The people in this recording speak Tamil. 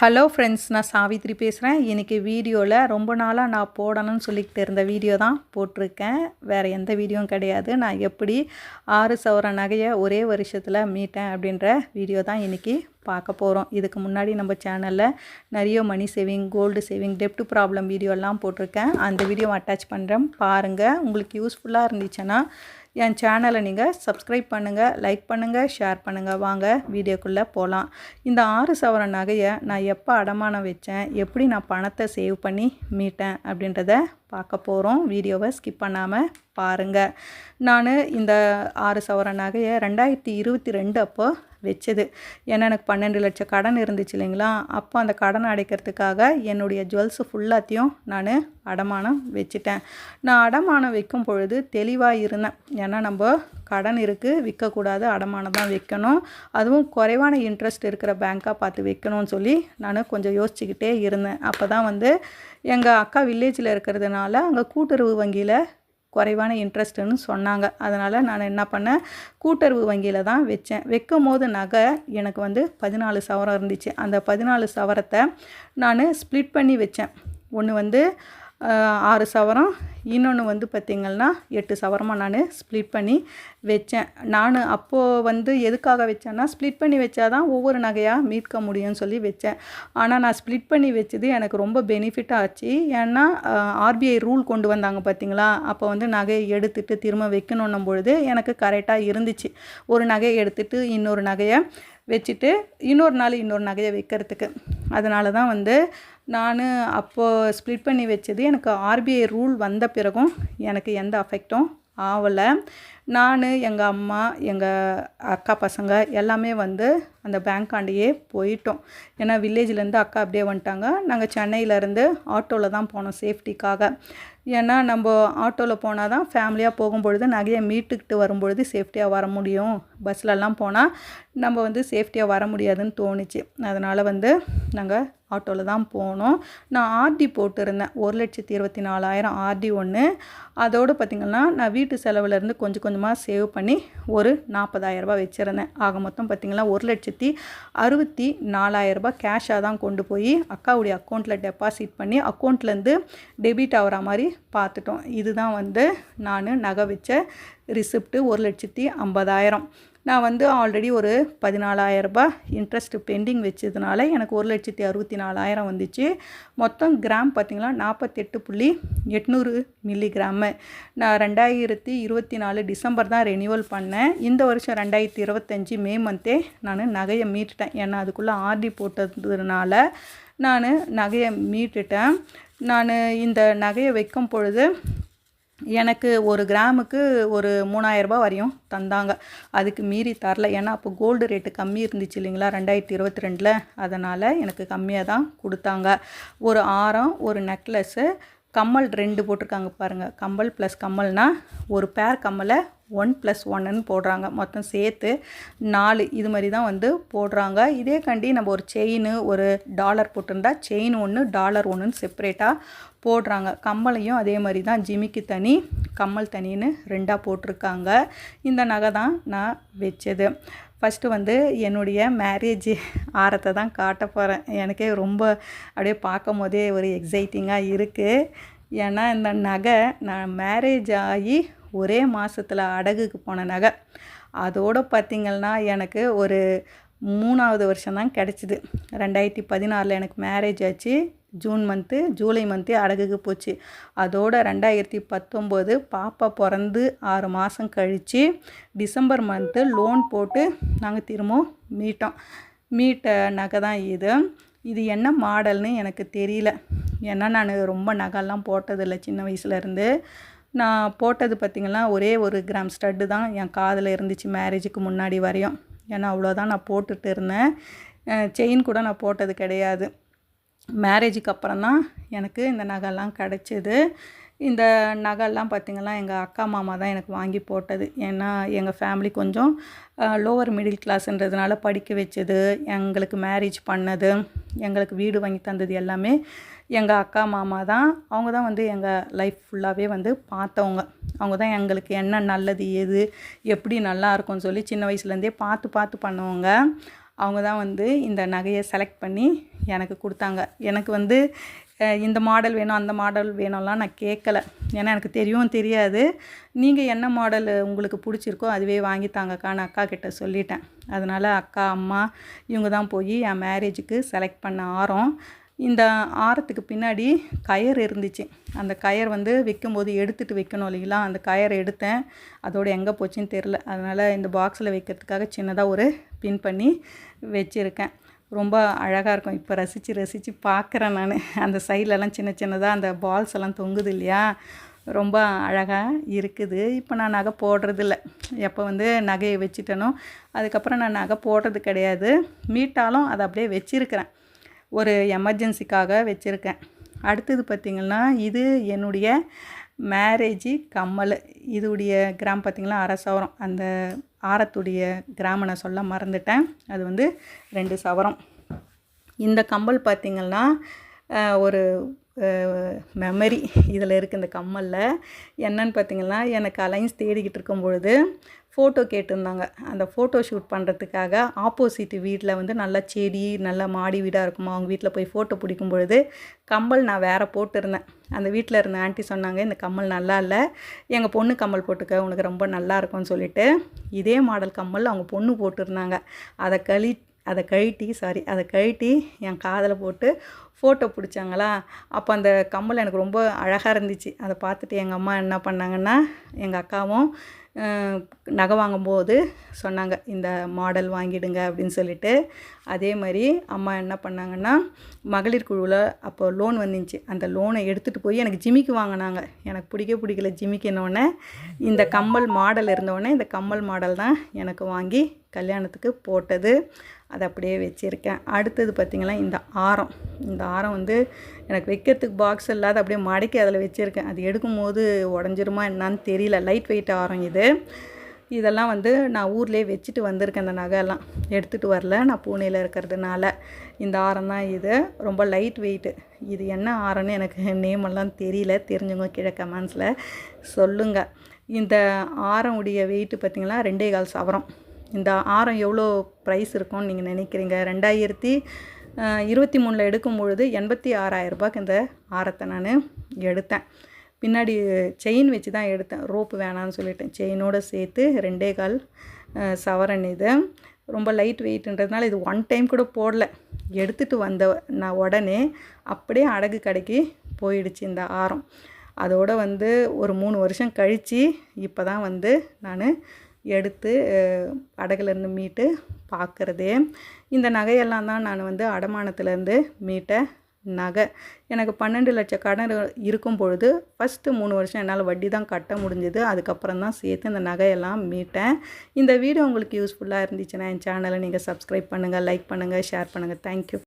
ஹலோ ஃப்ரெண்ட்ஸ் நான் சாவித்ரி பேசுகிறேன் இன்றைக்கி வீடியோவில் ரொம்ப நாளாக நான் போடணும்னு சொல்லிக்கிட்டு இருந்த வீடியோ தான் போட்டிருக்கேன். வேறு எந்த வீடியோவும் கிடையாது. நான் எப்படி ஆறு சவர நகையை ஒரே வருஷத்தில் மீட்டேன் அப்படின்ற வீடியோ தான் இன்றைக்கி பார்க்க போகிறோம் இதுக்கு முன்னாடி நம்ம சேனலில் நிறைய மணி சேவிங் கோல்டு சேவிங் டெப்ட் ப்ராப்ளம் வீடியோலாம் போட்டிருக்கேன். அந்த வீடியோ அட்டாச் பண்ணுறேன் பாருங்கள் உங்களுக்கு யூஸ்ஃபுல்லாக இருந்துச்சுன்னா என் சேனலை நீங்கள் சப்ஸ்கிரைப் பண்ணுங்கள் லைக் பண்ணுங்கள் ஷேர் பண்ணுங்கள் வாங்க வீடியோக்குள்ளே போகலாம் இந்த ஆறு சவர நகையை நான் எப்போ அடமானம் வச்சேன் எப்படி நான் பணத்தை சேவ் பண்ணி மீட்டேன் அப்படின்றத பார்க்க போகிறோம் வீடியோவை ஸ்கிப் பண்ணாமல் பாருங்கள் நான் இந்த ஆறு சவர நகையை ரெண்டாயிரத்தி இருபத்தி ரெண்டு அப்போ வச்சது. ஏன்னா எனக்கு பன்னெண்டு லட்சம் கடன் இருந்துச்சு இல்லைங்களா? அப்போ அந்த கடன் அடைக்கிறதுக்காக என்னுடைய ஜுவல்ஸு ஃபுல்லாத்தையும் நான் அடமானம் வச்சுட்டேன். நான் அடமானம் வைக்கும் பொழுது தெளிவாக இருந்தேன். ஏன்னா நம்ம கடன் இருக்குது விற்கக்கூடாது அடமானம் தான் வைக்கணும். அதுவும் குறைவான இன்ட்ரெஸ்ட் இருக்கிற பேங்க்காக பார்த்து வைக்கணும்னு சொல்லி நான் கொஞ்சம் யோசிச்சுக்கிட்டே இருந்தேன். அப்போ தான் வந்து எங்கள் அக்கா வில்லேஜில் இருக்கிறதுனால அங்கே கூட்டுறவு வங்கியில் குறைவான இன்ட்ரெஸ்ட்டுன்னு சொன்னாங்க. அதனால் நான் என்ன பண்ணேன் கூட்டுறவு வங்கியில் தான் வச்சேன். வைக்கும் போது நகை எனக்கு வந்து பதினாலு சவரம் இருந்துச்சு. அந்த பதினாலு சவரத்தை நான் ஸ்ப்ளிட் பண்ணி வச்சேன். ஒன்று வந்து ஆறு சவரம் இன்னொன்று வந்து பார்த்திங்கன்னா எட்டு சவரமாக நான் ஸ்ப்ளிட் பண்ணி வச்சேன். நான் அப்போது வந்து எதுக்காக வச்சேன்னா ஸ்ப்ளிட் பண்ணி வச்சா தான் ஒவ்வொரு நகையாக மீட்க முடியும்னு சொல்லி வச்சேன். ஆனால் நான் ஸ்ப்ளிட் பண்ணி வச்சது எனக்கு ரொம்ப பெனிஃபிட் ஆச்சு. ஏன்னா ஆர்பிஐ ரூல் கொண்டு வந்தாங்க பார்த்தீங்களா அப்போ வந்து நகையை எடுத்துகிட்டு திரும்ப வைக்கணுன்னும் பொழுது எனக்கு கரெக்டாக இருந்துச்சு. ஒரு நகையை எடுத்துகிட்டு இன்னொரு நகையை வச்சுட்டு இன்னொரு நாள் இன்னொரு நகையை வைக்கிறதுக்கு. அதனால தான் வந்து நான் அப்போது ஸ்ப்ளிட் பண்ணி வச்சது எனக்கு ஆர்பிஐ ரூல் வந்த பிறகும் எனக்கு எந்த அஃபெக்டும் ஆகலை நான் எங்கள் அம்மா எங்கள் அக்கா பசங்க எல்லாமே வந்து அந்த பேங்க்காண்டையே போயிட்டோம். ஏன்னா வில்லேஜ்லேருந்து அக்கா அப்படியே வந்துட்டாங்க. நாங்கள் சென்னையிலேருந்து ஆட்டோவில் தான் போனோம் சேஃப்டிக்காக ஏன்னா நம்ம ஆட்டோவில் போனால் தான் ஃபேமிலியாக போகும்பொழுது நகையை மீட்டுக்கிட்டு வரும்பொழுது சேஃப்டியாக வர முடியும். பஸ்லலாம் போனால் நம்ம வந்து சேஃப்டியாக வர முடியாதுன்னு தோணுச்சு. அதனால் வந்து நாங்கள் ஆட்டோவில் தான் போனோம். நான் ஆர்டி போட்டிருந்தேன். ஒரு லட்சத்தி இருபத்தி நாலாயிரம் ஆர்டி ஒன்று அதோடு பார்த்திங்கன்னா நான் வீட்டு செலவுலேருந்து கொஞ்சம் கொஞ்சம் கொஞ்சமாக சேவ் பண்ணி ஒரு நாற்பதாயிரரூபா வச்சுருந்தேன். ஆக மொத்தம் பார்த்திங்கன்னா ஒரு லட்சத்தி அறுபத்தி நாலாயிரரூபா கேஷாக தான் கொண்டு போய் அக்காவுடைய அக்கௌண்ட்டில் டெபாசிட் பண்ணி அக்கௌண்ட்லேருந்து டெபிட் ஆகிற மாதிரி பார்த்துட்டோம். இதுதான் வந்து நான் நகை வச்ச ரிசிப்ட்டு ஒரு லட்சத்தி ஐம்பதாயிரம். நான் வந்து ஆல்ரெடி ஒரு பதினாலாயிரரூபா இன்ட்ரெஸ்ட் பெண்டிங் வச்சதுனால எனக்கு ஒரு லட்சத்தி அறுபத்தி நாலாயிரம் வந்துச்சு. மொத்தம் கிராம் பார்த்திங்களா நாற்பத்தெட்டு புள்ளி எட்நூறு மில்லி கிராமு நான் ரெண்டாயிரத்தி இருபத்தி நாலு டிசம்பர் தான் ரெனியூவல் பண்ணேன். இந்த வருஷம் ரெண்டாயிரத்தி இருபத்தஞ்சி மே மந்தே நான் நகையை மீட்டுட்டேன். ஏன்னா அதுக்குள்ளே ஆர்டி போட்டதுனால நான் நகையை மீட்டுட்டேன். நான் இந்த நகையை வைக்கும் பொழுது எனக்கு ஒரு கிராமுக்கு ஒரு மூணாயிரரூபா வரையும் தந்தாங்க. அதுக்கு மீறி தரல. ஏன்னா அப்போ கோல்டு ரேட்டு கம்மி இருந்துச்சு இல்லைங்களா? ரெண்டாயிரத்தி இருபத்தி ரெண்டில். அதனால் எனக்கு கம்மியாக தான் கொடுத்தாங்க. ஒரு ஆரம் ஒரு நெக்லஸ்ஸு கம்மல் ரெண்டு போட்டிருக்காங்க பாருங்கள் கம்மல் ப்ளஸ் கம்மல்னால் ஒரு பேர் கம்மலை ஒன் ப்ளஸ் ஒன்னுன்னு போடுறாங்க. மொத்தம் சேர்த்து நாலு. இது மாதிரி தான் வந்து போடுறாங்க. இதே கண்டி நம்ம ஒரு செயின் ஒரு டாலர் போட்டிருந்தா செயின் ஒன்று டாலர் ஒன்றுன்னு செப்பரேட்டாக போடுறாங்க. கம்மலையும் அதே மாதிரி தான். ஜிமிக்கு தனி கம்மல் தனின்னு ரெண்டாக போட்டிருக்காங்க. இந்த நகை தான் நான் வச்சது. ஃபஸ்ட்டு வந்து என்னுடைய மேரேஜ் ஆரத்தை தான் காட்ட போகிறேன் எனக்கே ரொம்ப அப்படியே பார்க்கும் போதே ஒரு எக்ஸைட்டிங்காக இருக்குது ஏன்னா இந்த நகை நான் மேரேஜ் ஆகி ஒரே மாதத்தில் அடகுக்கு போன நகை. அதோடு பார்த்திங்கன்னா எனக்கு ஒரு மூணாவது வருஷம்தான் கிடச்சிது. ரெண்டாயிரத்தி பதினாறில் எனக்கு மேரேஜ் ஆச்சு. ஜூன் மந்த்து ஜூலை மந்த்து அடகுக்கு போச்சு. அதோட ரெண்டாயிரத்தி பத்தொம்போது பாப்பா பிறந்து ஆறு மாதம் கழித்து டிசம்பர் மந்த்து லோன் போட்டு நாங்கள் திரும்பவும் மீட்டோம். மீட்ட நகை தான் இது. இது என்ன மாடல்னு எனக்கு தெரியல. ஏன்னா நான் ரொம்ப நகைலாம் போட்டதில்லை சின்ன வயசுலேருந்து நான் போட்டது பார்த்திங்கன்னா ஒரே ஒரு கிராம் ஸ்டட்டு தான் என் காதில் இருந்துச்சு மேரேஜுக்கு முன்னாடி வரையும். ஏன்னா அவ்வளோதான் நான் போட்டுட்டு இருந்தேன். செயின் கூட நான் போட்டது கிடையாது. மேரேஜுக்கு அப்புறம் தான் எனக்கு இந்த நகைலாம் கிடச்சிது. இந்த நகைலாம் பார்த்திங்கன்னா எங்கள் அக்கா மாமா தான் எனக்கு வாங்கி போட்டது. ஏன்னா எங்கள் ஃபேமிலி கொஞ்சம் லோவர் மிடில் கிளாஸ்ன்றதுனால படிக்க வச்சது எங்களுக்கு மேரேஜ் பண்ணது எங்களுக்கு வீடு வாங்கி தந்தது எல்லாமே எங்கள் அக்கா மாமா தான். அவங்க தான் வந்து எங்கள் லைஃப் ஃபுல்லாகவே வந்து பார்த்தவங்க. அவங்க தான் எங்களுக்கு என்ன நல்லது எது எப்படி நல்லா இருக்கும்னு சொல்லி சின்ன வயசுலேருந்தே பார்த்து பார்த்து பண்ணுவாங்க. அவங்க தான் வந்து இந்த நகையை செலக்ட் பண்ணி எனக்கு கொடுத்தாங்க. எனக்கு வந்து இந்த மாடல் வேணும் அந்த மாடல் வேணும்லாம் நான் கேட்கல. ஏன்னா எனக்கு தெரியும் தெரியாது. நீங்கள் என்ன மாடல் உங்களுக்கு பிடிச்சிருக்கோ அதுவே வாங்கி நான் அக்கா கிட்ட சொல்லிட்டேன். அதனால் அக்கா அம்மா இவங்க தான் போய் என் மேரேஜுக்கு செலக்ட் பண்ண ஆரம் இந்த ஆரத்துக்கு பின்னாடி கயர் இருந்துச்சு. அந்த கயர் வந்து வைக்கும்போது எடுத்துகிட்டு வைக்கணும் இல்லைங்களா? அந்த கயர் எடுத்தேன். அதோடு எங்கே போச்சுன்னு தெரில அதனால் இந்த பாக்ஸில் வைக்கிறதுக்காக சின்னதாக ஒரு பின் பண்ணி வச்சுருக்கேன். ரொம்ப அழகாக இருக்கும். இப்போ ரசித்து ரசித்து பார்க்குறேன் நான். அந்த சைட்லலாம் சின்ன சின்னதாக அந்த பால்ஸ் எல்லாம் தொங்குது இல்லையா? ரொம்ப அழகாக இருக்குது. இப்போ நான் நகை போடுறதில்ல. எப்போ வந்து நகையை வச்சுட்டேனோ அதுக்கப்புறம் நான் நகை போடுறது கிடையாது. மீட்டாலும் அதை அப்படியே வச்சுருக்கிறேன். ஒரு எமர்ஜென்சிக்காக வச்சுருக்கேன். அடுத்தது பார்த்திங்கன்னா இது என்னுடைய மேரேஜி கம்மல். இதுடைய கிராம் பார்த்திங்கன்னா அரை சவரம் அந்த ஆரத்துடைய கிராம நான் சொல்ல மறந்துட்டேன். அது வந்து ரெண்டு சவரம். இந்த கம்மல் பார்த்திங்கன்னா ஒரு மெமரி இதில் இருக்குது இந்த கம்மலில். என்னன்னு பார்த்தீங்கன்னா எனக்கு அலைன்ஸ் தேடிக்கிட்டு இருக்கும் பொழுது ஃபோட்டோ கேட்டிருந்தாங்க. அந்த ஃபோட்டோ ஷூட் பண்ணுறதுக்காக ஆப்போசிட் வீட்டில் வந்து நல்லா செடி நல்லா மாடி வீடாக இருக்குமா அவங்க வீட்டில் போய் ஃபோட்டோ பிடிக்கும் பொழுது கம்மல் நான் வேறு போட்டிருந்தேன். அந்த வீட்டில் இருந்த ஆண்டி சொன்னாங்க இந்த கம்மல் நல்லா இல்லை. எங்கள் பொண்ணு கம்மல் போட்டுக்க உனக்கு ரொம்ப நல்லா இருக்கும்னு சொல்லிட்டு. இதே மாடல் கம்மல் அவங்க பொண்ணு போட்டிருந்தாங்க. அதை கழி அதை கழட்டி சாரி அதை கழட்டி என் காதில் போட்டு ஃபோட்டோ பிடிச்சாங்களா? அப்போ அந்த கம்மல் எனக்கு ரொம்ப அழகாக இருந்துச்சு. அதை பார்த்துட்டு எங்கள் அம்மா என்ன பண்ணாங்கன்னா எங்கள் அக்காவும் நகை வாங்கும்போது சொன்னாங்க இந்த மாடல் வாங்கிடுங்க அப்படின்னு சொல்லிட்டு. அதே மாதிரி அம்மா என்ன பண்ணாங்கன்னா மகளிர் குழுவில் அப்போ லோன் வந்துச்சு. அந்த லோனை எடுத்துகிட்டு போய் எனக்கு ஜிமிக்கு வாங்கினாங்க. எனக்கு பிடிக்க பிடிக்கல ஜிமிக்கினோடனே இந்த கம்மல் மாடல் இருந்தோடனே இந்த கம்மல் மாடல் தான் எனக்கு வாங்கி கல்யாணத்துக்கு போட்டது. அதை அப்படியே வச்சுருக்கேன். அடுத்தது பார்த்திங்கன்னா இந்த ஆரம். இந்த ஆரம் வந்து எனக்கு வைக்கிறதுக்கு பாக்ஸ் இல்லாத அப்படியே மடக்கி அதில் வச்சுருக்கேன். அது எடுக்கும்போது உடஞ்சிருமா என்னான்னு தெரியல. லைட் வெயிட் ஆரம் இது. இதெல்லாம் வந்து நான் ஊர்லேயே வச்சுட்டு வந்திருக்கேன் அந்த நகையெல்லாம். எடுத்துகிட்டு வரல. நான் பூனேயில் இருக்கிறதுனால இந்த ஆரம் தான் இது. ரொம்ப லைட் வெயிட்டு இது என்ன ஆரம்னு எனக்கு நேம் எல்லாம் தெரியல. தெரிஞ்சவங்க கீழே கமெண்ட்ஸில் சொல்லுங்கள் இந்த ஆரம் உடைய வெயிட்டு பார்த்திங்கன்னா ரெண்டே கால் சவரம். இந்த ஆரம் எவ்வளோ ப்ரைஸ் இருக்கும்னு நீங்கள் நினைக்கிறீங்க? ரெண்டாயிரத்தி இருபத்தி மூணில் எடுக்கும் பொழுது எண்பத்தி ஆறாயிரம் ரூபாய்க்கு இந்த ஆரத்தை நான் எடுத்தேன். பின்னாடி செயின் வச்சு தான் எடுத்தேன். ரோப்பு வேணான்னு சொல்லிட்டேன் செயினோடு சேர்த்து ரெண்டே கால் சவரன் இது. ரொம்ப லைட் வெயிட்ன்றதுனால இது ஒன் டைம் கூட போடல. எடுத்துகிட்டு வந்த நான் உடனே அப்படியே அடகு கடைக்கு போயிடுச்சு இந்த ஆரம். அதோட வந்து ஒரு மூணு வருஷம் கழித்து இப்போ தான் வந்து நான் எடுத்து அடகுலேருந்து மீட்டு பார்க்குறதே இந்த நகையெல்லாம் தான் நான் வந்து அடமானத்துலேருந்து மீட்ட நகை. எனக்கு பன்னெண்டு லட்சம் கடன் இருக்கும் பொழுது ஃபஸ்ட்டு மூணு வருஷம் என்னால் வட்டி தான் கட்ட முடிஞ்சது. அதுக்கப்புறம் தான் சேர்த்து இந்த நகையெல்லாம் மீட்டேன். இந்த வீடியோ உங்களுக்கு யூஸ்ஃபுல்லாக இருந்துச்சுன்னா என் சேனலை நீங்கள் சப்ஸ்கிரைப் பண்ணுங்கள் லைக் பண்ணுங்கள் ஷேர் பண்ணுங்கள் தேங்க்யூ